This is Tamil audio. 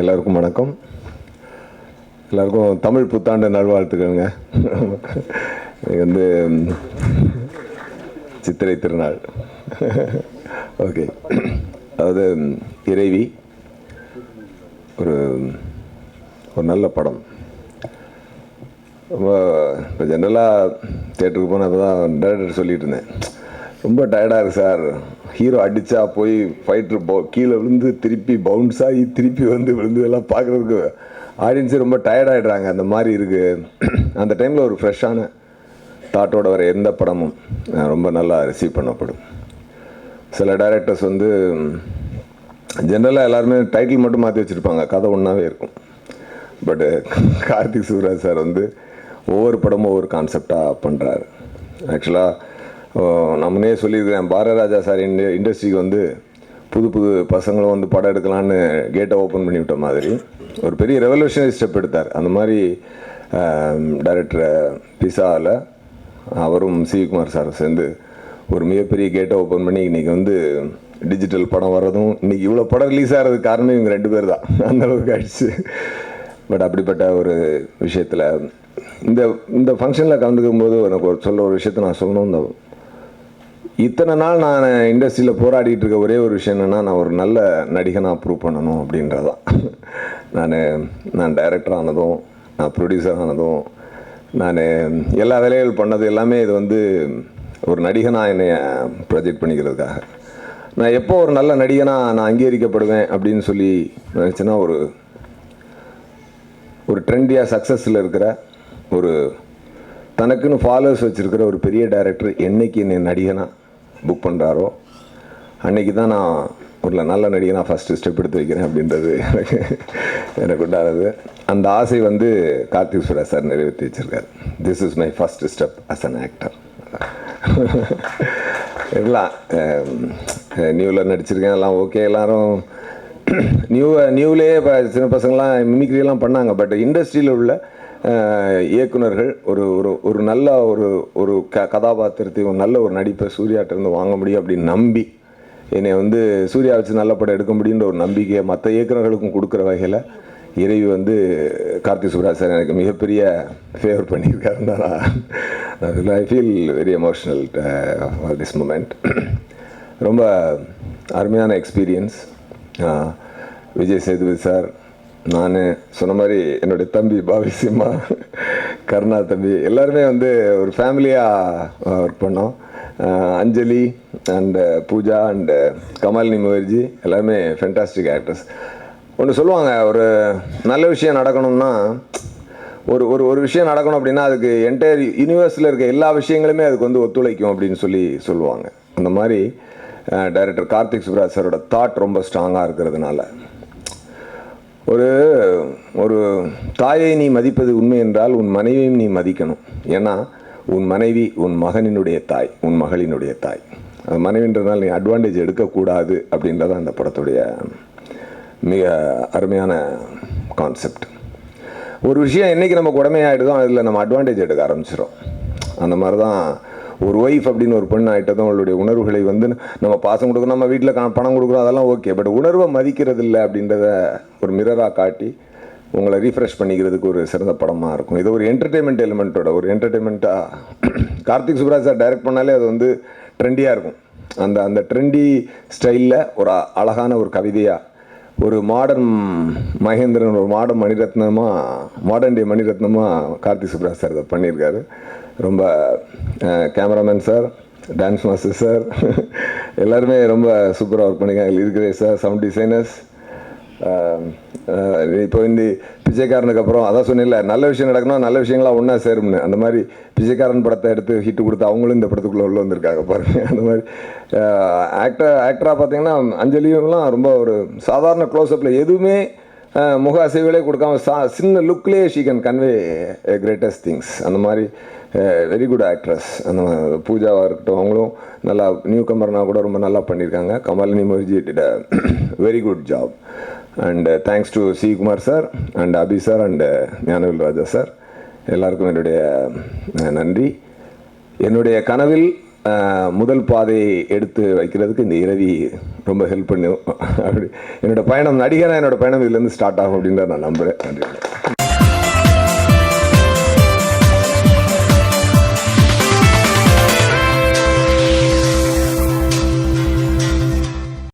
எல்லாருக்கும் வணக்கம். எல்லாருக்கும் தமிழ் புத்தாண்டு நல்வாழ்த்துக்கள்ங்க. இது வந்து சித்திரை திருநாள். ஓகே. அதாவது இறைவி. ஒரு ஒரு நல்ல படம். ரொம்ப இப்போ ஜென்ரலாக தேட்டருக்கு போனால் இப்போ தான் டேரக்டர் சொல்லிட்டு இருந்தேன். ரொம்ப டயர்டாக இருக்குது சார் ஹீரோ அடித்தா போய் ஃபைட்ரு போ கீழே விழுந்து திருப்பி பவுன்ஸ் ஆகி திருப்பி வந்து விழுந்து எல்லாம் பார்க்குறதுக்கு ஆடியன்ஸே ரொம்ப டயர்டாகிடுறாங்க அந்த மாதிரி இருக்குது அந்த டைமில் ஒரு ஃப்ரெஷ்ஷான தாட்டோட வர எந்த படமும் ரொம்ப நல்லா ரிசீவ் பண்ணப்படும். சில டைரக்டர்ஸ் வந்து ஜென்ரலாக எல்லாருமே டைட்டில் மட்டும் மாற்றி வச்சுருப்பாங்க. கதை ஒன்றாவே இருக்கும். பட்டு கார்த்திக் சூராஜ் சார் வந்து ஒவ்வொரு படமும் ஒவ்வொரு கான்செப்டாக பண்ணுறாரு ஆக்சுவலாக நம்மனே சொல்லியிருக்கிறேன் பாரதிராஜா சார் இண்ட இண்டஸ்ட்ரிக்கு வந்து புது புது பசங்களும் வந்து படம் எடுக்கலான்னு கேட்டை ஓப்பன் பண்ணி விட்ட மாதிரி ஒரு பெரிய ரெவல்யூஷனரி ஸ்டெப் எடுத்தார். அந்த மாதிரி டைரக்டர் பிசாவில் அவரும் சிவகுமார் சாரும் சேர்ந்து ஒரு மிகப்பெரிய கேட்டை ஓப்பன் பண்ணி இன்றைக்கி வந்து டிஜிட்டல் படம் வர்றதும் இன்றைக்கி இவ்வளோ படம் ரிலீஸ் ஆகிறதுக்கு காரணம் இவங்க ரெண்டு பேர் தான். அந்தளவுக்கு ஆயிடுச்சு. பட் அப்படிப்பட்ட ஒரு விஷயத்தில் இந்த இந்த ஃபங்க்ஷனில் கலந்துக்கும் போது எனக்கு ஒரு சொல்ல ஒரு விஷயத்த நான் சொல்லணும். இந்த இத்தனை நாள் நான் இண்டஸ்ட்ரியில் போராடிட்டு இருக்க ஒரே ஒரு விஷயம் என்னென்னா நான் ஒரு நல்ல நடிகனாக ப்ரூவ் பண்ணணும் அப்படின்றதான் நான் நான் டைரக்டர் ஆனதும் நான் ப்ரொடியூசர் ஆனதும் நான் எல்லா வேலைகள் பண்ணது எல்லாமே இது வந்து ஒரு நடிகனாக என்னை ப்ரொஜெக்ட் பண்ணிக்கிறதுக்காக. நான் எப்போ ஒரு நல்ல நடிகனாக நான் அங்கீகரிக்கப்படுவேன் அப்படின்னு சொல்லி நினச்சேன்னா ஒரு ஒரு ட்ரெண்டியாக சக்ஸஸில் இருக்கிற ஒரு தனக்குன்னு ஃபாலோவர்ஸ் வச்சுருக்கிற ஒரு பெரிய டைரக்டர் என்னைக்கு என்னை நடிகனாக புக் பண்ணுறாரோ அன்னைக்கு தான் நான் ஒரு நல்ல நடிகை நான் ஃபஸ்ட்டு ஸ்டெப் எடுத்து வைக்கிறேன் அப்படின்றது எனக்கு எனக்கு உண்டானது. அந்த ஆசை வந்து கார்த்திக் சுரா சார் நிறைவேற்றி வச்சிருக்காரு. This is my first step as an actor எல்லாம் um, நியூவில் நடிச்சிருக்கேன் எல்லாம் ஓகே எல்லாரும் நியூ நியூலேயே இப்போ சின்ன பசங்களாம் மிமிக்ரியெல்லாம் பண்ணாங்க பட் இண்டஸ்ட்ரியில் உள்ள இயக்குனர்கள் ஒரு ஒரு ஒரு நல்ல ஒரு ஒரு க கதாபாத்திரத்தை ஒரு நல்ல ஒரு நடிப்பை சூர்யாட்டிருந்து வாங்க முடியும் அப்படின்னு நம்பி என்னை வந்து சூர்யா வச்சு நல்ல படம் எடுக்க முடியுன்ற ஒரு நம்பிக்கையை மற்ற இயக்குனர்களுக்கும் கொடுக்குற வகையில் இறைவி வந்து கார்த்தி சுப்ராஜ் சார் எனக்கு மிகப்பெரிய ஃபேவர் பண்ணியிருக்காருன்னு தான் நான் I feel very emotional this moment ரொம்ப அருமையான எக்ஸ்பீரியன்ஸ் விஜய் சேதுபதி சார் நான் சொன்ன மாதிரி என்னுடைய தம்பி பாபி சிம்மா கருணா தம்பி எல்லாருமே வந்து ஒரு ஃபேமிலியாக ஒர்க் பண்ணோம். அஞ்சலி அண்டு பூஜா அண்டு கமாலினி முகர்ஜி எல்லாருமே ஃபென்டாஸ்டிக் ஆக்டர்ஸ் ஒன்று சொல்லுவாங்க ஒரு நல்ல விஷயம் நடக்கணும்னா ஒரு ஒரு ஒரு விஷயம் நடக்கணும் அப்படின்னா அதுக்கு என்டையர் யூனிவர்ஸில் இருக்க எல்லா விஷயங்களுமே அதுக்கு வந்து ஒத்துழைக்கும் அப்படின்னு சொல்லி சொல்லுவாங்க. அந்த மாதிரி டைரக்டர் கார்த்திக் சுப்ராஜ் சாரோட தாட் ரொம்ப ஸ்ட்ராங்காக இருக்கிறதுனால. ஒரு ஒரு தாயை நீ மதிப்பது உண்மை என்றால் உன் மனைவியும் நீ மதிக்கணும். ஏன்னா உன் மனைவி உன் மகனினுடைய தாய் உன் மகளினுடைய தாய். அது மனைவின்றதுனால நீ அட்வான்டேஜ் எடுக்கக்கூடாது அப்படின்றது அந்த படத்துடைய மிக அருமையான கான்செப்ட் ஒரு விஷயம் என்னைக்கு நமக்கு உடமையாயிடுதோ அதில் நம்ம அட்வான்டேஜ் எடுக்க ஆரம்பிச்சிடும் அந்த மாதிரி தான் ஒரு ஒய்ஃப் அப்படின்னு ஒரு பெண் ஆகிட்டதும் அவளுடைய உணர்வுகளை வந்து நம்ம பாசம் கொடுக்குறோம் நம்ம வீட்டில் பணம் கொடுக்குறோம் அதெல்லாம் ஓகே பட் உணர்வை மதிக்கிறது இல்லை அப்படின்றத ஒரு மிரராக காட்டி உங்களை ரீஃப்ரெஷ் பண்ணிக்கிறதுக்கு ஒரு சிறந்த படமாக இருக்கும். இது ஒரு என்டர்டெயின்மெண்ட் எலிமெண்ட்டோட ஒரு என்டர்டெயின்மெண்ட்டாக கார்த்திக் சுப்ராஜ் சார் டைரக்ட் பண்ணாலே அது வந்து ட்ரெண்டியாக இருக்கும். அந்த அந்த ட்ரெண்டி ஸ்டைலில் ஒரு அழகான ஒரு கவிதையாக ஒரு மாடர்ன் மகேந்திரன் ஒரு மாடர்ன் மணிரத்னமாக மாடர்ன் டே மணிரத்னமாக கார்த்தி சுப்ராஜ் சார் இதை பண்ணியிருக்காரு. ரொம்ப cameraman sir dance master sir எல்லாருமே ரொம்ப சூப்பராக ஒர்க் பண்ணியிருக்காங்க. இருக்கிற சார் சவுண்ட் டிசைனர்ஸ் இப்போ இந்த பிச்சைக்காரனுக்கு அப்புறம் அதான் சொன்னேன்ல நல்ல விஷயம் நடக்கணும் நல்ல விஷயங்களாம் ஒன்றா சேரும்னு. அந்த மாதிரி பிச்சைக்காரன் படத்தை எடுத்து ஹிட்டு கொடுத்து அவங்களும் இந்த படத்துக்குள்ளே உள்ள வந்திருக்காங்க பாருங்க. அந்த மாதிரி ஆக்டர் ஆக்டராக பார்த்தீங்கன்னா அஞ்சலியும்லாம் ரொம்ப ஒரு சாதாரண க்ளோஸ்அப்பில் எதுவுமே முக அசைவுகளே கொடுக்காம சா சின்ன லுக்லேயே she can convey greatest things அந்த மாதிரி வெரி குட் ஆக்ட்ரஸ் அந்த மாதிரி பூஜாவாக இருக்கட்டும் அவங்களும் நல்லா நியூ கமர்னா கூட ரொம்ப நல்லா பண்ணியிருக்காங்க. Kamalini Mukherjee did very good job and thanks to C Kumar sir and Abhi sir and Gnanavel Raja sir எல்லாருக்கும் என்னுடைய uh, நன்றி. என்னுடைய கனவில் uh, முதல் பாதையை எடுத்து வைக்கிறதுக்கு இந்த இரவி ரொம்ப ஹெல்ப் பண்ணும் அப்படி என்னோடய பயணம் நடிகராக என்னோடய பயணம் இதுலேருந்து ஸ்டார்ட் ஆகும் அப்படின்றத நான் நம்புகிறேன் நன்றி.